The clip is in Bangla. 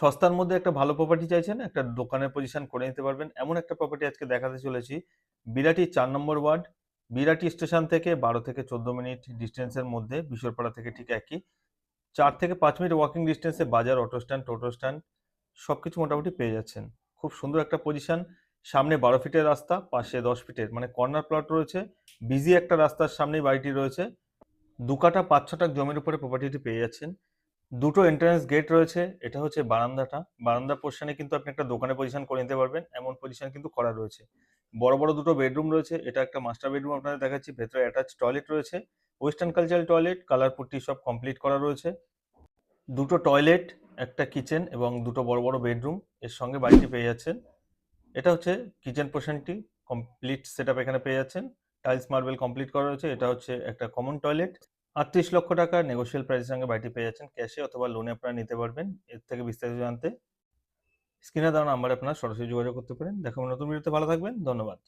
সস্তার মধ্যে একটা ভালো প্রপার্টি চাইছেন, একটা দোকানের পজিশন করে নিতে পারবেন। এমন একটা প্রপার্টি আজকে দেখাতে চলেছি। বিরাটি চার নম্বর ওয়ার্ড, বিরাটি স্টেশন থেকে বারো থেকে চোদ্দ মিনিট ডিস্টেন্সের মধ্যে বিশ্বরপাড়া থেকে ঠিক একই। চার থেকে পাঁচ মিনিট ওয়াকিং ডিস্টেন্সে বাজার অটো স্ট্যান্ড টোটো স্ট্যান্ড সব কিছু মোটামুটি পেয়ে যাচ্ছেন। খুব সুন্দর একটা পজিশন সামনে বারো ফিটের রাস্তা, পাশে দশ ফিটের মানে কর্নার প্লট রয়েছে। বিজি একটা রাস্তার সামনেই বাড়িটি রয়েছে। দু কাটা পাঁচ ছটা জমির উপরে প্রপার্টিটি পেয়ে যাচ্ছেন। দুটো এন্ট্রান্স গেট রয়েছে, এটা হচ্ছে বারান্দাটা। বারান্দা পোর্শনে কিন্তু আপনি একটা দোকানে পজিশন করে নিতে পারবেন, এমন পজিশন কিন্তু করা রয়েছে। বড় বড় দুটো বেডরুম রয়েছে, এটা একটা মাস্টার বেডরুম আপনাদের দেখাচ্ছি, ভেতরে অ্যাটাচ টয়লেট রয়েছে। Western cultural toilet colour putty সব কমপ্লিট করা রয়েছে। দুটো টয়লেট একটা কিচেন এবং দুটো বড় বড় বেডরুম এর সঙ্গে বাড়িটি পেয়ে যাচ্ছেন। এটা হচ্ছে কিচেন পোর্শনটি কমপ্লিট সেট এখানে পেয়ে যাচ্ছেন। টাইলস মার্বেল কমপ্লিট করা রয়েছে, এটা হচ্ছে একটা কমন টয়লেট আটত্রিশ লক্ষ টাকা নেগোশিয়াল প্রাইসের সঙ্গে বাড়িটি পেয়ে যাচ্ছেন ক্যাশে অথবা লোনে আপনারা নিতে পারবেন। এর থেকে বিস্তারিত জানতে স্ক্রিনে দেওয়া নাম্বারে আপনারা সরাসরি যোগাযোগ করতে পারেন। দেখা নতুন ভিডিওতে ভালো থাকবেন। ধন্যবাদ।